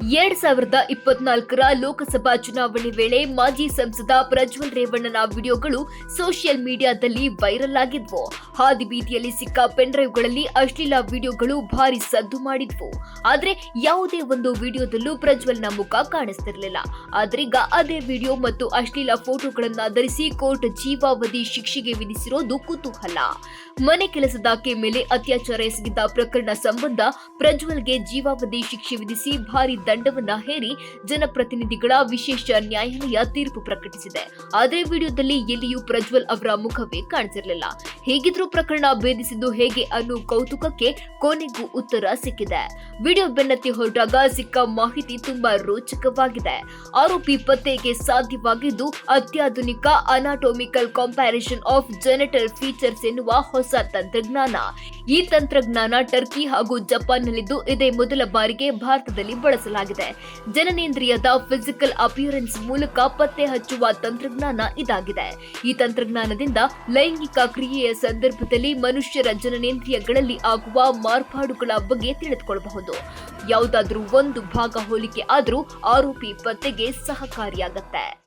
ಎರಡ್ ಸಾವಿರದ ಇಪ್ಪತ್ನಾಲ್ಕರ ಲೋಕಸಭಾ ಚುನಾವಣೆ ವೇಳೆ ಮಾಜಿ ಸಂಸದ ಪ್ರಜ್ವಲ್ ರೇವಣ್ಣನ ವಿಡಿಯೋಗಳು ಸೋಷಿಯಲ್ ಮೀಡಿಯಾದಲ್ಲಿ ವೈರಲ್ ಆಗಿದ್ವು. ಹಾದಿ ಬೀದಿಯಲ್ಲಿ ಸಿಕ್ಕ ಪೆನ್ಡ್ರೈವ್ಗಳಲ್ಲಿ ಅಶ್ಲೀಲ ವಿಡಿಯೋಗಳು ಭಾರಿ ಸದ್ದು ಮಾಡಿದ್ವು. ಆದ್ರೆ ಯಾವುದೇ ಒಂದು ವಿಡಿಯೋದಲ್ಲೂ ಪ್ರಜ್ವಲ್ನ ಮುಖ ಕಾಣಿಸ್ತಿರಲಿಲ್ಲ. ಆದ್ರೀಗ ಅದೇ ವಿಡಿಯೋ ಮತ್ತು ಅಶ್ಲೀಲ ಫೋಟೋಗಳನ್ನ ಧರಿಸಿ ಕೋರ್ಟ್ ಜೀವಾವಧಿ ಶಿಕ್ಷೆಗೆ ವಿಧಿಸಿರೋದು ಕುತೂಹಲ. ಮನೆ ಕೆಲಸದಾಕೆ ಮೇಲೆ ಅತ್ಯಾಚಾರ ಎಸಗಿದ್ದ ಪ್ರಕರಣ ಸಂಬಂಧ ಪ್ರಜ್ವಲ್ಗೆ ಜೀವಾವಧಿ ಶಿಕ್ಷೆ ವಿಧಿಸಿ ಭಾರಿ ದಂಡವನ್ನ ಹೇರಿ ಜನಪ್ರತಿನಿಧಿಗಳ ವಿಶೇಷ ನ್ಯಾಯಾಲಯ ತೀರ್ಪು ಪ್ರಕಟಿಸಿದೆ. ಆದರೆ ವಿಡಿಯೋದಲ್ಲಿ ಎಲ್ಲಿಯೂ ಪ್ರಜ್ವಲ್ ಅವರ ಮುಖವೇ ಕಾಣಿಸಿರಲಿಲ್ಲ. ಹೇಗಿದ್ರೂ ಪ್ರಕರಣ ಭೇದಿಸಿದ್ದು ಹೇಗೆ ಅನ್ನೋ ಕೌತುಕಕ್ಕೆ ಕೊನೆಗೂ ಉತ್ತರ ಸಿಕ್ಕಿದೆ. ವಿಡಿಯೋ ಬೆನ್ನತ್ತಿ ಹೊರಟಾಗ ಸಿಕ್ಕ ಮಾಹಿತಿ ತುಂಬಾ ರೋಚಕವಾಗಿದೆ. ಆರೋಪಿ ಪತ್ತೆಗೆ ಸಾಧ್ಯವಾಗಿದ್ದು ಅತ್ಯಾಧುನಿಕ anatomical comparison of genital features ಎನ್ನುವ ಹೊಸ ತಂತ್ರಜ್ಞಾನ. ಈ ತಂತ್ರಜ್ಞಾನ ಟರ್ಕಿ ಹಾಗೂ ಜಪಾನ್ನಲ್ಲಿದ್ದು ಇದೇ ಮೊದಲ ಬಾರಿಗೆ ಭಾರತದಲ್ಲಿ ಬಳಸಲಾಗಿದೆ. ಜನನೇಂದ್ರಿಯದ ಫಿಸಿಕಲ್ ಅಪಿಯರೆನ್ಸ್ ಮೂಲಕ ಪತ್ತೆ ಹಚ್ಚುವ ತಂತ್ರಜ್ಞಾನ ಇದಾಗಿದೆ. ಈ ತಂತ್ರಜ್ಞಾನದಿಂದ ಲೈಂಗಿಕ ಕ್ರಿಯೆಯ ಸಂದರ್ಭದಲ್ಲಿ ಮನುಷ್ಯರ ಜನನೇಂದ್ರಿಯಗಳಲ್ಲಿ ಆಗುವ ಮಾರ್ಪಾಡುಗಳ ಬಗ್ಗೆ ತಿಳಿದುಕೊಳ್ಳಬಹುದು. ಯಾವುದಾದ್ರೂ ಒಂದು ಭಾಗ ಹೋಲಿಕೆ ಆದರೂ ಆರೋಪಿ ಪತ್ತೆಗೆ ಸಹಕಾರಿಯಾಗತ್ತೆ.